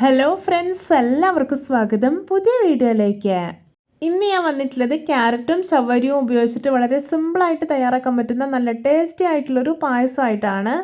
Hello friends എല്ലാവർക്കും സ്വാഗതം. പുതിയ വീഡിയോയിലേക്ക്. ഇന്ന് ഞാൻ വന്നിട്ടുള്ളത് ക്യാരറ്റും ചവരിയും ഉപയോഗിച്ചിട്ട് വളരെ സിമ്പിളായിട്ട് തയ്യാറാക്കാൻ പറ്റുന്ന നല്ല ടേസ്റ്റി ആയിട്ടുള്ളൊരു പായസമായിട്ടാണ്.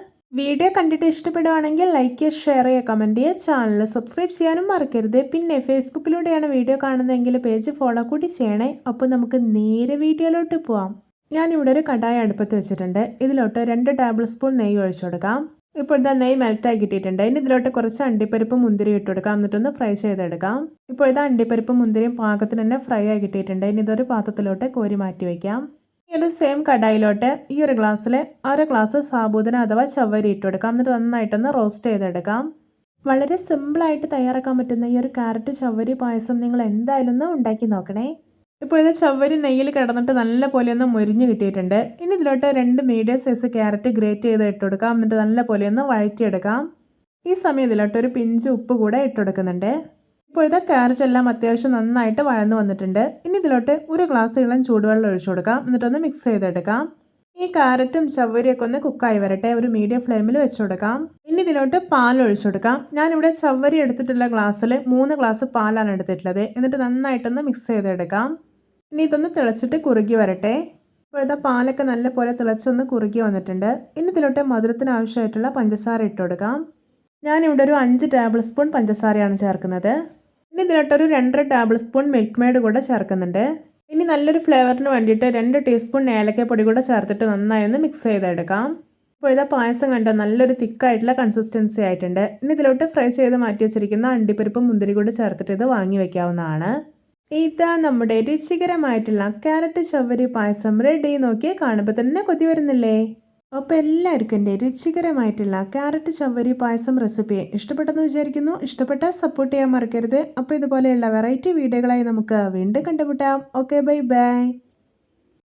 വീഡിയോ കണ്ടിട്ട് ഇഷ്ടപ്പെടുവാണെങ്കിൽ ലൈക്ക് ചെയ്യുക ഷെയർ ചെയ്യുക കമന്റ് ചെയ്യുക. ചാനൽ സബ്സ്ക്രൈബ് ചെയ്യാനും മറക്കരുത്. പിന്നെ ഫേസ്ബുക്കിലൂടെയാണ് വീഡിയോ കാണുന്നതെങ്കിൽ പേജ് ഫോളോ കൂടി ചെയ്യണേ. അപ്പോൾ നമുക്ക് നേരെ വീഡിയോയിലോട്ട് പോവാം. ഞാനിവിടെ ഒരു കടായ അടുപ്പത്ത് വെച്ചിട്ടുണ്ട്. ഇതിലോട്ട് രണ്ട് ടേബിൾ സ്പൂൺ നെയ്യ് ഒഴിച്ചു കൊടുക്കാം. ഇപ്പോൾ ഇതാ നെയ്യ് മെൽറ്റായി കിട്ടിയിട്ടുണ്ട്. ഇനി ഇതിലോട്ട് കുറച്ച് അണ്ടിപ്പരിപ്പ് മുന്തിരി ഇട്ട് കൊടുക്കാം. എന്നിട്ടൊന്ന് ഫ്രൈ ചെയ്തെടുക്കാം. ഇപ്പോൾ ഇതാ അണ്ടിപ്പരിപ്പ് മുന്തിരിയും പാകത്തിന് തന്നെ ഫ്രൈ ആയി കിട്ടിയിട്ടുണ്ട്. ഇനി ഇതൊരു പാത്രത്തിലോട്ട് കോരി മാറ്റി വയ്ക്കാം ഈ ഒരു സെയിം കടായിലോട്ട് ഈ ഒരു ഗ്ലാസ്സിൽ അര ഗ്ലാസ് സാബൂദന അഥവാ ചവ്വരി ഇട്ട് കൊടുക്കാം. എന്നിട്ട് നന്നായിട്ടൊന്ന് റോസ്റ്റ് ചെയ്തെടുക്കാം. വളരെ സിമ്പിളായിട്ട് തയ്യാറാക്കാൻ പറ്റുന്ന ഈ ഒരു കാരറ്റ് ചവ്വരി പായസം നിങ്ങൾ എന്തായാലും ഒന്ന് ഉണ്ടാക്കി നോക്കണേ. ഇപ്പോൾ ഇത് ചവ്വരി നെയ്യിൽ കിടന്നിട്ട് നല്ല പോലെ ഒന്ന് മുരിഞ്ഞ് കിട്ടിയിട്ടുണ്ട്. ഇനി ഇതിലോട്ട് രണ്ട് മീഡിയം സൈസ് ക്യാരറ്റ് ഗ്രേറ്റ് ചെയ്ത് ഇട്ടുകൊടുക്കാം. എന്നിട്ട് നല്ല പോലെ ഒന്ന് വഴറ്റിയെടുക്കാം. ഈ സമയം ഇതിലോട്ട് ഒരു പിഞ്ച് ഉപ്പ് കൂടെ ഇട്ട് കൊടുക്കുന്നുണ്ട് ഇപ്പോൾ ഇത് ക്യാരറ്റ് എല്ലാം അത്യാവശ്യം നന്നായിട്ട് വഴന്നു വന്നിട്ടുണ്ട്. ഇനി ഇതിലോട്ട് ഒരു ഗ്ലാസ് ഇളം ചൂടുവെള്ളം ഒഴിച്ചു കൊടുക്കാം. എന്നിട്ടൊന്ന് മിക്സ് ചെയ്തെടുക്കാം. ഈ ക്യാരറ്റും ചവ്വരിയൊക്കെ ഒന്ന് കുക്കായി വരട്ടെ. ഒരു മീഡിയം ഫ്ലെയിമിൽ വെച്ച് കൊടുക്കാം. ഇനി ഇതിലോട്ട് പാൽ ഒഴിച്ചു കൊടുക്കാം. ഞാനിവിടെ ചവ്വരി എടുത്തിട്ടുള്ള ഗ്ലാസ്സിൽ മൂന്ന് ഗ്ലാസ് പാലാണ് എടുത്തിട്ടുള്ളത്. എന്നിട്ട് നന്നായിട്ടൊന്ന് മിക്സ് ചെയ്തെടുക്കാം. ഇനി ഇതൊന്ന് തിളച്ചിട്ട് കുറുകി വരട്ടെ. ഇപ്പോഴത്തെ പാലൊക്കെ നല്ല പോലെ തിളച്ചൊന്ന് കുറുകി വന്നിട്ടുണ്ട്. ഇനി ഇതിലോട്ട് മധുരത്തിന് ആവശ്യമായിട്ടുള്ള പഞ്ചസാര ഇട്ട് കൊടുക്കാം. ഞാനിവിടെ ഒരു അഞ്ച് ടേബിൾ സ്പൂൺ പഞ്ചസാരയാണ് ചേർക്കുന്നത്. ഇനി ഇതിലോട്ടൊരു രണ്ടര ടേബിൾ സ്പൂൺ മിൽക്ക് മെയ്ഡ് കൂടെ ചേർക്കുന്നുണ്ട്. ഇനി നല്ലൊരു ഫ്ലേവറിന് വേണ്ടിയിട്ട് രണ്ട് ടീസ്പൂൺ ഏലക്കപ്പൊടി കൂടെ ചേർത്തിട്ട് നന്നായി ഒന്ന് മിക്സ് ചെയ്തെടുക്കാം. ഇപ്പോഴത്തെ പായസം കണ്ടോ നല്ലൊരു തിക്കായിട്ടുള്ള കൺസിസ്റ്റൻസി ആയിട്ടുണ്ട്. ഇനി ഇതിലോട്ട് ഫ്രൈ ചെയ്ത് മാറ്റി വെച്ചിരിക്കുന്ന അണ്ടിപ്പരിപ്പും മുന്തിരി കൂടി ചേർത്തിട്ട് ഇത് വാങ്ങി വെക്കാവുന്നതാണ്. ഇതാ നമ്മുടെ രുചികരമായിട്ടുള്ള ക്യാരറ്റ് ചവരി പായസം റെഡി നോക്കി കാണുമ്പോൾ തന്നെ കൊതി വരുന്നില്ലേ? അപ്പോൾ എല്ലാവർക്കും എന്റെ രുചികരമായിട്ടുള്ള ക്യാരറ്റ് ചവരി പായസം റെസിപ്പി ഇഷ്ടപ്പെട്ടെന്ന് വിചാരിക്കുന്നു. ഇഷ്ടപ്പെട്ടാൽ സപ്പോർട്ട് ചെയ്യാൻ മറക്കരുത്. അപ്പോൾ ഇതുപോലെയുള്ള വെറൈറ്റി വീഡിയോകളായി നമുക്ക് വീണ്ടും കണ്ടുമുട്ടാം. Okay bye bye